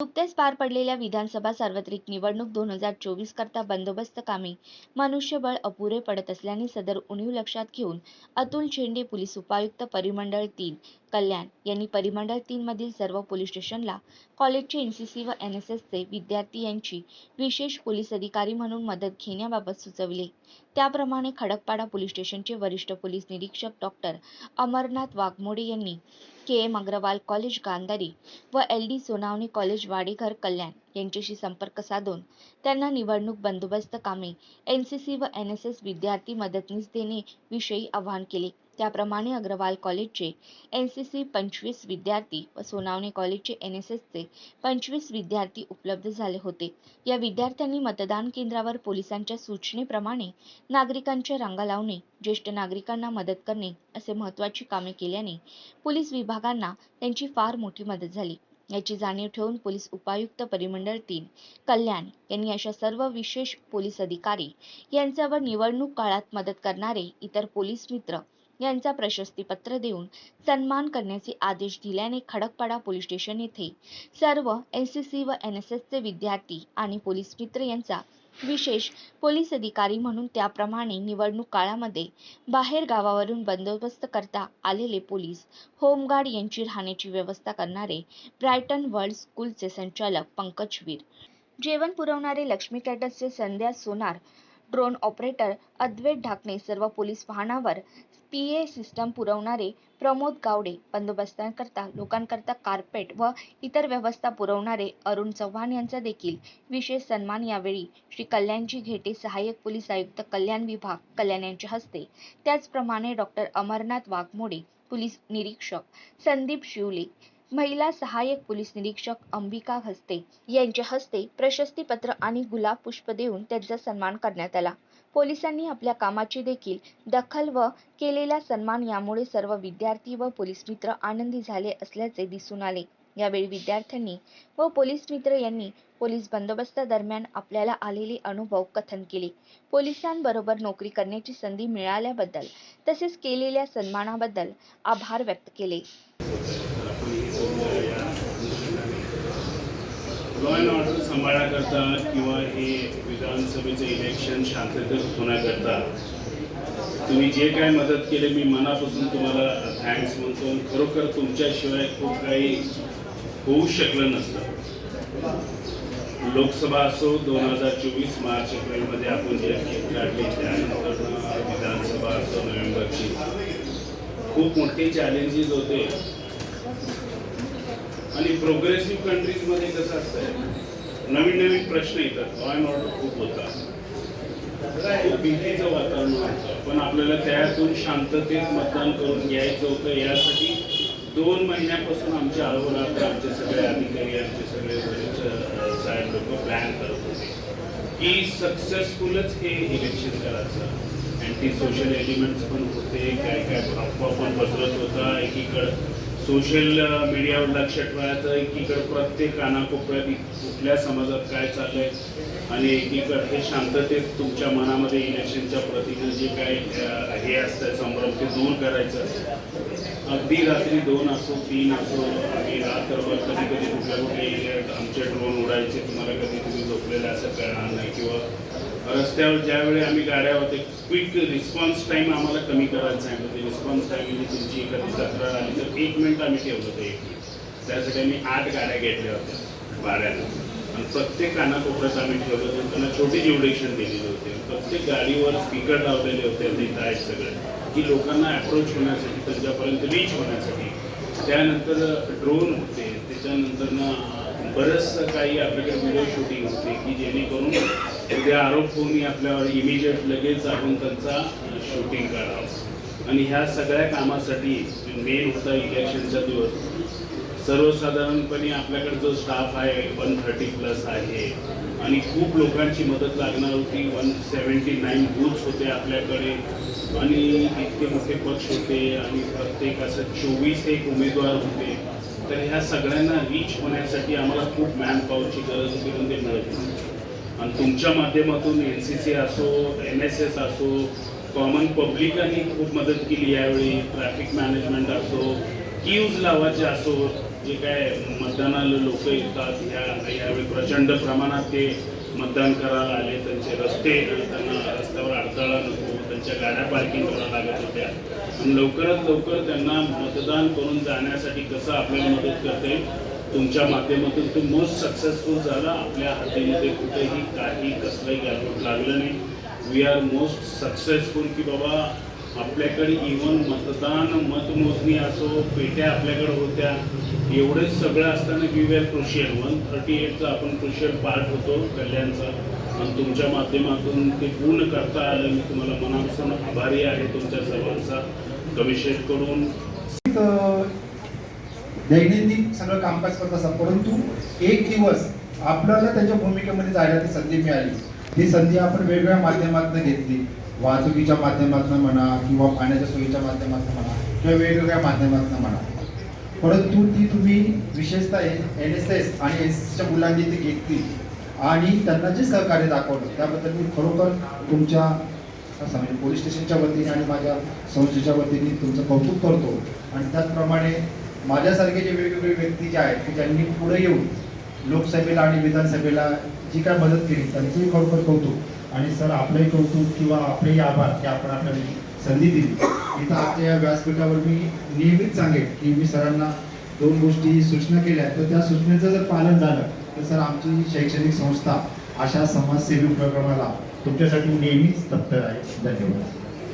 नुकत्याच पार पडलेल्या विधानसभा सार्वत्रिक निवडणूक दोन हजार चोवीस करता बंदोबस्त कामी मनुष्यबळ अपुरे पडत असल्याने सदर उणीव लक्षात घेऊन अतुल शेंडे पोलीस उपायुक्त परिमंडळ तीन कल्याण यांनी परिमंडळ तीन मधील सर्व पोलीस स्टेशनला कॉलेजचे एनसीसी व एन एस एसचे विद्यार्थी यांची विशेष पोलीस अधिकारी म्हणून मदत घेण्याबाबत सुचविले. त्याप्रमाणे खडकपाडा पोलीस स्टेशनचे वरिष्ठ पोलीस निरीक्षक डॉक्टर अमरनाथ वाघमोडे यांनी K M Agarwal college Gandhari व L D Sonawane college Wadeghar Kalyan यांच्याशी संपर्क साधून त्यांना निवडणूक बंदोबस्त कामे एन सी सी व एन एस एस विद्यार्थी मदतनीस देणे विषयी आवाहन केले. त्याप्रमाणे अग्रवाल कॉलेजचे एन सी सी पंचवीस विद्यार्थी व सोनावणे कॉलेजचे एन एस एसचे पंचवीस विद्यार्थी उपलब्ध झाले होते. या विद्यार्थ्यांनी मतदान केंद्रावर पोलिसांच्या सूचनेप्रमाणे नागरिकांच्या रांगा लावणे ज्येष्ठ नागरिकांना मदत करणे असे महत्त्वाची कामे केल्याने पोलीस विभागांना त्यांची फार मोठी मदत झाली. याची जाणीव ठेवून पोलीस उपायुक्त परिमंडळ तीन कल्याण यांनी अशा सर्व विशेष पोलीस अधिकारी यांच्यावर निवडणूक काळात मदत करणारे इतर पोलीस मित्र यांचा प्रशस्तीपत्र देऊन सन्मान करण्याचे आदेश दिल्याने खडकपाडा पोलीस स्टेशन येथे सर्व एन सी सी व एन एस एसचे विद्यार्थी आणि पोलीस मित्र यांचा विशेष पोलीस अधिकारी म्हणून त्याप्रमाणे निवडणूक काळामध्ये बाहेर गावावरून बंदोबस्त करता आलेले पोलीस होमगार्ड यांची राहण्याची व्यवस्था करणारे ब्रायटन वर्ल्ड स्कूलचे संचालक पंकज वीर. जेवण पुरवणारे लक्ष्मी कॅटर्सचे संध्या सोनार ड्रोन ऑपरेटर अद्वैत ढाकणे सर्व पोलीस वाहनावर पी ए सिस्टम पुरवणारे प्रमोद गावडे बंदोबस्तांकरता लोकांकरता कार्पेट व इतर व्यवस्था पुरवणारे अरुण चव्हाण यांचा देखील विशेष सन्मान यावेळी श्री कल्याणजी घेटे सहाय्यक पोलीस आयुक्त कल्याण विभाग कल्याण यांच्या हस्ते. त्याचप्रमाणे डॉक्टर अमरनाथ वाघमोडे पोलीस निरीक्षक संदीप शिवले महिला सहाय्यक पोलीस निरीक्षक अंबिका हस्ते यांच्या हस्ते प्रशस्तीपत्र आणि गुलाब पुष्प देऊन त्यांचा सन्मान करण्यात आला. पोलिसांनी आपल्या कामाची देखील दखल व केलेला सन्मान यामुळे सर्व विद्यार्थी व पोलीस मित्र आनंदी झाले असल्याचे दिसून आले. यावेळी विद्यार्थ्यांनी व पोलीस मित्र यांनी पोलीस बंदोबस्तादरम्यान आपल्याला आलेले अनुभव कथन केले. पोलिसांबरोबर नोकरी करण्याची संधी मिळाल्याबद्दल तसेच केलेल्या सन्मानाबद्दल आभार व्यक्त केले. लॉ अँड ऑर्डर सांभाळण्याकरता किंवा हे विधानसभेचं इलेक्शन शांततेत होण्याकरता तुम्ही जे काय मदत केली मी मनापासून तुम्हाला थँक्स म्हणतो. आणि खरोखर तुमच्याशिवाय खूप काही होऊ शकलं नसतं. लोकसभा असो दोन हजार चोवीस मार्च एप्रिलमध्ये आपण जे काढली त्यानंतर विधानसभा असो नोव्हेंबरची. खूप मोठे चॅलेंजेस होते. आणि प्रोग्रेसिव्ह कंट्रीजमध्ये कसं असतं नवीन नवीन प्रश्न येतात. लॉ अँड ऑर्डर खूप होता भीतीचं वातावरण होतं. पण आपल्याला त्यातून शांततेत मतदान करून घ्यायचं होतं. यासाठी दोन महिन्यापासून आमच्या अहोरात्र आमचे सगळे अधिकारी आमचे सगळे वरिष्ठ साहेब लोक प्लॅन करत होते की सक्सेसफुलच हे इलेक्शन करायचं. अँटी सोशल एलिमेंट्स पण होते काय काय अफवा पण पसरत होता एकीकडं सोशल मीडियावर लक्ष ठेवायचं एकीकडं प्रत्येक कानाकोपऱ्यात कुठल्या समाजात काय चाललंय आणि एकीकडे हे शांततेत तुमच्या मनामध्ये इलेक्शनच्या प्रतीनं जे काय हे असतं संभ्रम ते दूर करायचं. अगदी रात्री दोन असो तीन असो आम्ही रात्रभर कधी कधी कुठल्या कुठल्या आमचे ड्रोन उडायचे तुम्हाला कधी तुम्ही झोपलेलं असं कळणार नाही किंवा रस्त्यावर ज्यावेळी आम्ही गाड्या होते क्विक रिस्पॉन्स टाईम आम्हाला कमी करायला सांगितलं. म्हणजे रिस्पॉन्स टाईम म्हणजे तुमची एखादी तक्रार आली तर एक मिनिट आम्ही ठेवलं होतं एक मिनिट त्यासाठी आम्ही आठ गाड्या घेतल्या होत्या भाड्यानं. आणि प्रत्येक कानाकोपऱ्यात आम्ही ठेवलं होतं. त्यांना छोटी ज्युडिक्शन दिलेली होती. प्रत्येक गाडीवर स्पीकर लावलेले होते ते आहेत सगळे. की लोकांना अप्रोच होण्यासाठी त्यांच्यापर्यंत रीच होण्यासाठी. त्यानंतर ड्रोन होते. त्याच्यानंतर ना बरंचसं काही आपल्याकडे व्हिडिओ शूटिंग होते की जेणेकरून उद्या आरोप होऊन आपल्यावर इमिजिएट लगेच आपण त्यांचा शूटिंग करावं. आणि ह्या सगळ्या कामासाठी मेन होता इलेक्शनचा दिवस. सर्वसाधारणपणे आपल्याकडे जो स्टाफ आहे वन थर्टी प्लस आहे. आणि खूप लोकांची मदत लागणार होती. वन सेवन्टी नाईन बूथ्स होते आपल्याकडे. आणि इतके मोठे पक्ष होते. आणि प्रत्येक असं चोवीस एक उमेदवार होते. तर ह्या सगळ्यांना रीच होण्यासाठी आम्हाला खूप मॅन पॉवरची गरज होती पण ते मिळत आणि तुमच्या माध्यमातून एन सी सी असो एन एस एस असो कॉमन पब्लिकांनी खूप मदत केली यावेळी. ट्रॅफिक मॅनेजमेंट असो क्यूज लावायचे असो जे काय मतदानाला लोक येतात ह्या यावेळी प्रचंड प्रमाणात ते मतदान करायला आले त्यांचे रस्ते त्यांना रस्त्यावर अडथळा नको त्यांच्या गाड्या पार्किंग करायला लागत होत्या. आणि लवकरात लवकर त्यांना मतदान करून जाण्यासाठी कसं आपल्याला मदत करते तुमच्या माध्यमातून तो मोस्ट सक्सेसफुल झाला. आपल्या हातीमध्ये कुठेही काही कसलंही गॅलबट लागलं नाही. वी आर मोस्ट सक्सेसफुल की बाबा आपल्याकडे इव्हन मतदान मतमोजणी असो पेट्या आपल्याकडे होत्या एवढंच सगळं असताना we are crucial one thirty एटचा आपण क्रुशियल पार्ट होतो कल्याणचा. आणि तुमच्या माध्यमातून ते पूर्ण करता आलं. मी तुम्हाला मनापासून आभारी आहे तुमच्या सर्वांचा. कमिशनकडून करून. दैनंदिन सगळं कामकाज करत असतात परंतु एक दिवस आपल्याला त्यांच्या भूमिकेमध्ये जायला ती संधी मिळाली. ही संधी आपण वेगवेगळ्या माध्यमातून घेतली. वाहतुकीच्या माध्यमातून म्हणा किंवा पाण्याच्या सोयीच्या माध्यमातून म्हणा किंवा वेगवेगळ्या माध्यमातून म्हणा. परंतु ती तुम्ही विशेषतः एन एस एस आणि एस एसच्या मुलांनी ती घेतली आणि त्यांना जे सहकार्य दाखवलं त्याबद्दल मी खरोखर तुमच्या म्हणजे पोलीस स्टेशनच्या वतीने आणि माझ्या संस्थेच्या वतीने तुमचं कौतुक करतो. आणि त्याचप्रमाणे माझ्यासारखे जे वेगवेगळे व्यक्ती जे आहेत की ज्यांनी पुढे येऊन लोकसभेला आणि विधानसभेला जी काय मदत केली त्यांचंही खरोखर कौतुक आणि सर आपलंही कौतुक किंवा आपलेही आभार की आपण आपल्याला संधी दिली. इथं आजच्या या व्यासपीठावर मी नेहमीच सांगेन की मी सरांना दोन गोष्टी सूचना केल्या तर त्या सूचनेचं जर पालन झालं तर सर आमची शैक्षणिक संस्था अशा समाजसेवी उपक्रमाला तुमच्यासाठी नेहमीच तत्पर आहे. धन्यवाद.